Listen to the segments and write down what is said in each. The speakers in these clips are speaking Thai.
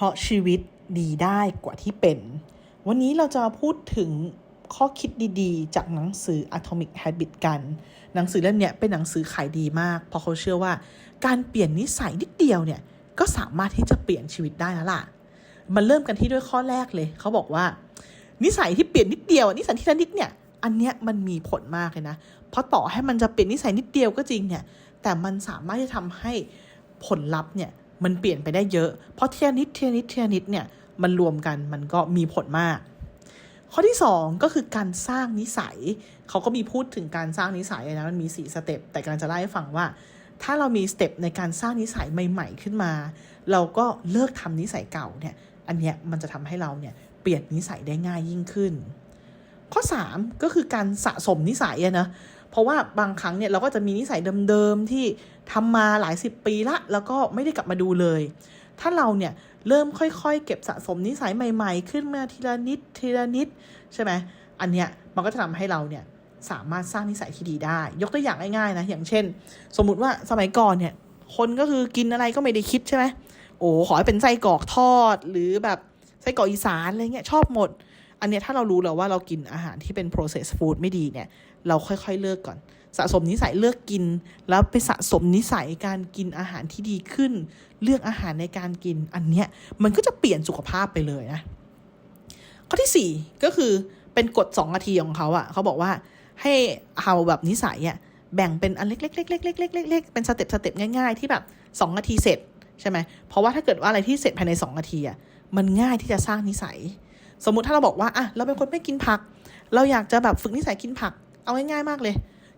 ราะชีวิตดีได้กว่าที่เป็น วันนี้เราจะพูดถึงข้อคิดดีๆ จากหนังสือ Atomic Habit กัน หนังสือเล่มเนี้ยเป็นหนังสือขายดีมาก เพราะเขาเชื่อว่าการเปลี่ยนนิสัยนิดเดียวเนี่ย ก็สามารถที่จะเปลี่ยนชีวิตได้แล้วล่ะ มันเริ่มกันที่ด้วยข้อแรกเลย เขาบอกว่า นิสัยที่เปลี่ยนนิดเดียว นิสัยที่ละนิดเนี่ย อันเนี้ยมันมีผลมากเลยนะ เพราะต่อให้มันจะเปลี่ยนนิสัยนิดเดียวก็จริงเนี่ย แต่มันสามารถที่จะทำให้ผลลัพธ์เนี่ย มันเปลี่ยนไปได้เยอะ เพราะเทียนิดเทียนิดเทียนิดเนี่ยมันรวมกันมันก็มีผลมาก ข้อที่ 2 ก็คือการสร้างนิสัย เขาก็มีพูดถึงการสร้างนิสัยนะมันมี 4 สเต็ปแต่กำลังจะเล่าให้ฟังว่า ถ้าเรามีสเต็ปในการสร้างนิสัยใหม่ ๆ ขึ้นมา เราก็เลิกทำนิสัยเก่าเนี่ยอันเนี้ยมันจะทำให้เราเนี่ยเปลี่ยนนิสัยได้ง่ายยิ่งขึ้น ข้อ 3 ก็คือการสะสมนิสัยนะ เพราะว่าบางครั้งเนี่ยเราก็จะมีนิสัยเดิมๆที่ทำมาหลายสิบปีละ แล้วก็ไม่ได้กลับมาดูเลย ถ้าเราเนี่ยเริ่มค่อยๆ เก็บสะสมนิสัยใหม่ๆ ขึ้นมาทีละนิดทีละนิดใช่ไหมอันเนี้ยมันก็จะทำให้เราเนี่ยสามารถสร้างนิสัยที่ดีได้ ยกตัวอย่างง่ายๆนะ อย่างเช่น สมมุติว่าสมัยก่อนเนี่ย คนก็คือกินอะไรก็ไม่ได้คิดใช่ไหมโอ้ขอให้เป็นไส้กรอกทอดหรือแบบไส้กรอกอีสานอะไรเงี้ยชอบหมด อันเนี้ยถ้าเรารู้แล้วว่าเรากินอาหารที่เป็น processed food ไม่ดีเนี่ย เราค่อยๆเลิกก่อน สะสมนิสัยเลือกกิน แล้วไปสะสมนิสัยการกินอาหารที่ดีขึ้น เลือกอาหารในการกิน อันเนี้ยมันก็จะเปลี่ยนสุขภาพไปเลยนะ ข้อที่ 4 ก็คือเป็นกฎ2นาทีของเขาอะ่ะเขาบอกว่าให้เอาแบบนิสัยอะ่ะแบ่งเป็นอันเล็กๆๆๆๆๆๆเป็นสเต็ปสเต็ปง่ายๆ ที่แบบ2นาทีเสร็จใช่ไหมเพราะว่าถ้าเกิดว่าอะไรที่เสร็จภายใน2นาทีอะ่ะมันง่ายที่จะสร้างนิสัย สมมุติถ้าเราบอกว่าอะเราเป็นคนไม่กินผัก เราอยากจะแบบฝึกนิสัยกินผัก เอาง่ายๆมากเลย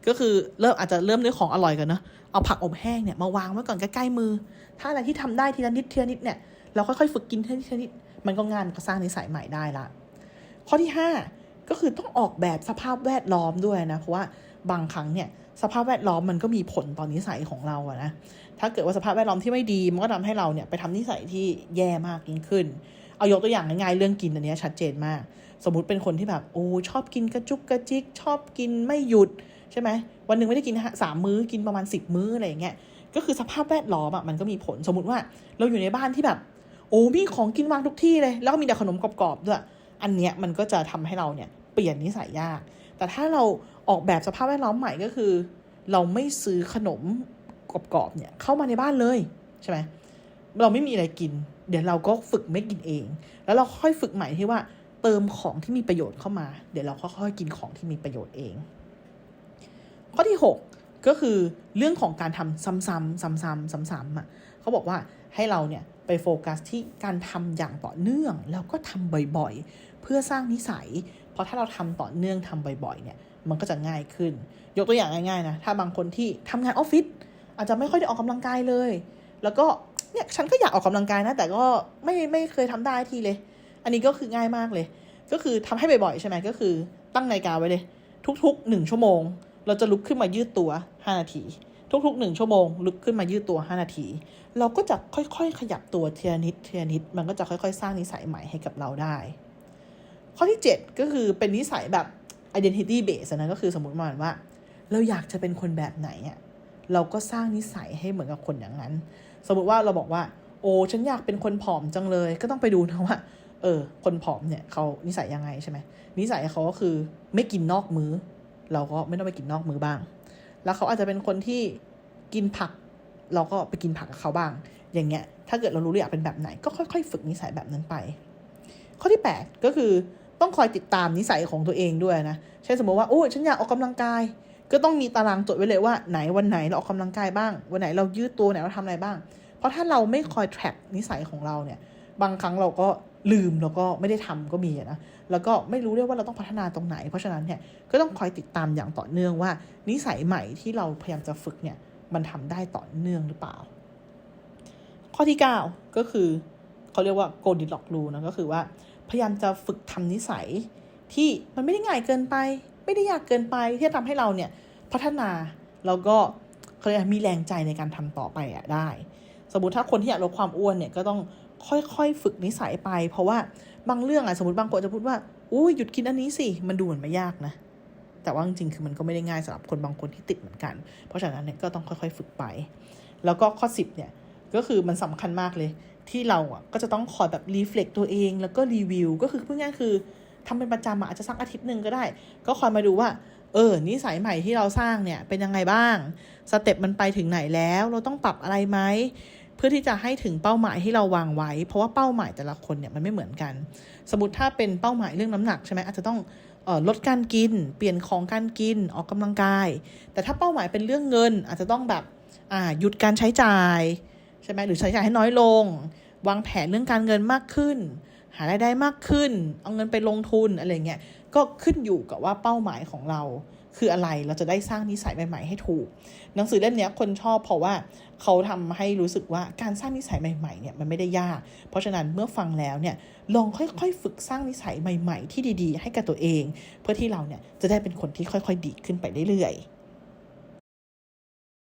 ก็คือเริ่มอาจจะเริ่มด้วยของอร่อยกันเนาะเอาผักอบแห้งเนี่ยมาวางไว้ก่อนใกล้ๆมือ ถ้าอะไรที่ทำได้ทีละนิดทีละนิดเนี่ยเราค่อยๆฝึกกินทีละนิดทีละนิดมันก็งานก็สร้างนิสัยใหม่ได้ละข้อที่ 5 ก็คือต้องออกแบบสภาพแวดล้อมด้วยนะเพราะว่าบางครั้งเนี่ยสภาพแวดล้อมมันก็มีผลต่อนนิสัยของเราอะนะ ถ้าเกิดว่าสภาพแวดล้อมที่ไม่ดี มันก็ทำให้เราเนี่ยไปทำนิสัยที่แย่มากยิ่งขึ้น เอายกตัวอย่างง่ายๆเรื่องกินอันนี้ชัดเจนมาก สมมติเป็นคนที่แบบโอ้ชอบกินกระจุกกระจิก ชอบกินไม่หยุดใช่ไหมวันหนึ่งไม่ได้กินสามมื้อกินประมาณสิบมื้ออะไรอย่างเงี้ยก็คือสภาพแวดล้อมอะมันก็มีผลสมมติว่าเราอยู่ในบ้านที่แบบ โอ้มีของกินวางทุกที่เลย แล้วก็มีแต่ขนมกรอบๆด้วยอันเนี้ยมันก็จะทำให้เราเนี่ยเปลี่ยนนิสัยยาก แต่ถ้าเราออกแบบสภาพแวดล้อมใหม่ก็คือ เราไม่ซื้อขนมกรอบๆเนี่ยเข้ามาในบ้านเลยใช่ไหม เราไม่มีอะไรกิน เดี๋ยวเราก็ฝึกไม่กินเอง แล้วเราค่อยฝึกใหม่ที่ว่าเติมของที่มีประโยชน์เข้ามา เดี๋ยวเราค่อยๆกินของที่มีประโยชน์เอง ข้อที่ 6 ก็คือเรื่องของการทำซ้ำๆซ้ำๆซ้ำๆอะเขาบอกว่าให้เราเนี่ยไปโฟกัสที่การทำอย่างต่อเนื่อง แล้วก็ทำบ่อยๆ เพื่อสร้างนิสัย เพราะถ้าเราทำต่อเนื่องทำบ่อยๆ เนี่ย มันก็จะง่ายขึ้น ยกตัวอย่างง่ายๆนะ ถ้าบางคนที่ทำงานออฟฟิศอาจจะไม่ค่อยได้ออกกำลังกายเลย แล้วก็ เนี่ยฉันก็อยากออกกำลังกายนะ แต่ก็ไม่ไม่เคยทำได้ทีเลย อันนี้ก็คือง่ายมากเลย ก็คือทำให้บ่อยๆใช่ไหมก็คือ ตั้งนาฬิกาไว้เลย ทุกๆหนึ่งชั่วโมง เราจะลุกขึ้นมายืดตัว5นาที ทุกๆหนึ่งชั่วโมง ลุกขึ้นมายืดตัว5นาที เราก็จะค่อยๆ ขยับตัวเทียนิดเทียนิด มันก็จะค่อยๆ สร้างนิสัยใหม่ให้กับเราได้ ข้อที่ 7 ก็คือเป็นนิสัยแบบ identity base นะก็คือสมมติมาว่า เราอยากจะเป็นคนแบบไหนอะ เราก็สร้างนิสัยให้เหมือนกับคนอย่างนั้น สมมติว่าเราบอกว่า โอ้ฉันอยากเป็นคนผอมจังเลย ก็ต้องไปดูนะว่า เออ คนผอมเนี่ยเขานิสัยยังไงใช่ไหมนิสัยเขาก็คือไม่กินนอกมื้อ เราก็ไม่ต้องไปกินนอกมื้อบ้าง แล้วเขาอาจจะเป็นคนที่กินผัก เราก็ไปกินผักกับเขาบ้าง อย่างเงี้ย ถ้าเกิดเรารู้เราอยากเป็นแบบไหน ก็ค่อยๆ ฝึกนิสัยแบบนั้นไป ข้อที่ 8 ก็คือต้องคอยติดตามนิสัยของตัวเองด้วยนะเช่นสมมติว่าโอ้ฉันอยากออกกำลังกาย ก็ต้องมีตารางจดไว้เลยว่าไหนวันไหนเราออกกำลังกายบ้าง วันไหนเรายืดตัวไหนเราทำอะไรบ้าง เพราะถ้าเราไม่คอย track นิสัยของเราเนี่ย บางครั้งเราก็ลืมแล้วก็ไม่ได้ทำก็มีนะ แล้วก็ไม่รู้ด้วยว่าเราต้องพัฒนาตรงไหน เพราะฉะนั้นเนี่ยก็ต้องคอยติดตามอย่างต่อเนื่องว่า นิสัยใหม่ที่เราพยายามจะฝึกเนี่ยมันทำได้ต่อเนื่องหรือเปล่า ข้อที่ 9 ก็คือเขาเรียกว่า g o l d i l o c k rule นะก็คือว่าพยายามจะฝึกทำนิสัยที่มันไม่ได้ง่ายเกินไป ไม่ได้ยากเกินไปที่จะทำให้เราเนี่ยพัฒนาแล้วก็เขาเรียกมีแรงใจในการทำต่อไปอะได้ สมมติถ้าคนที่อยากลดความอ้วนเนี่ยก็ต้องค่อยๆฝึกนิสัยไป เพราะว่าบางเรื่องอะสมมติบางคนจะพูดว่าอุ้ยหยุดกินอันนี้สิมันดูเหมือนไม่ยากนะแต่ว่าจริงๆคือมันก็ไม่ได้ง่ายสำหรับคนบางคนที่ติดเหมือนกัน เพราะฉะนั้นเนี่ยก็ต้องค่อยๆฝึกไป แล้วก็ข้อ 10เนี่ยก็คือมันสำคัญมากเลยที่เราอะก็จะต้องคอยแบบรีเฟล็กตัวเองแล้วก็รีวิวก็คือเพูดง่ายคือ ทำเป็นประจำอะอาจจะสักอาทิตย์หนึ่งก็ได้ ก็คอยมาดูว่า เออนิสัยใหม่ที่เราสร้างเนี่ยเป็นยังไงบ้าง สเต็ปมันไปถึงไหนแล้ว เราต้องปรับอะไรไหมเพื่อที่จะให้ถึงเป้าหมายที่เราวางไว้ เพราะว่าเป้าหมายแต่ละคนเนี่ยมันไม่เหมือนกัน สมมติถ้าเป็นเป้าหมายเรื่องน้ำหนักใช่ไหมอาจจะต้องออลดการกิน เปลี่ยนของการกินออกกำลังกาย แต่ถ้าเป้าหมายเป็นเรื่องเงิน อาจจะต้องแบบหยุดการใช้จ่ายใช่ไหมหรือใช้จ่ายให้น้อยลง วางแผนเรื่องการเงินมากขึ้น หารายได้มากขึ้น เอาเงินไปลงทุนอะไรเงี้ยก็ขึ้นอยู่กับว่าเป้าหมายของเรา คืออะไรเราจะได้สร้างนิสัยใหม่ ๆ ให้ถูก หนังสือเล่มนี้คนชอบเพราะว่าเขาทำให้รู้สึกว่าการสร้างนิสัยใหม่ๆเนี่ยมันไม่ได้ยาก เพราะฉะนั้นเมื่อฟังแล้วเนี่ยลองค่อยๆ ฝึกสร้างนิสัยใหม่ ๆ ที่ดีๆ ให้กับตัวเอง เพื่อที่เราเนี่ยจะได้เป็นคนที่ค่อยๆ ดีขึ้นไปเรื่อยๆ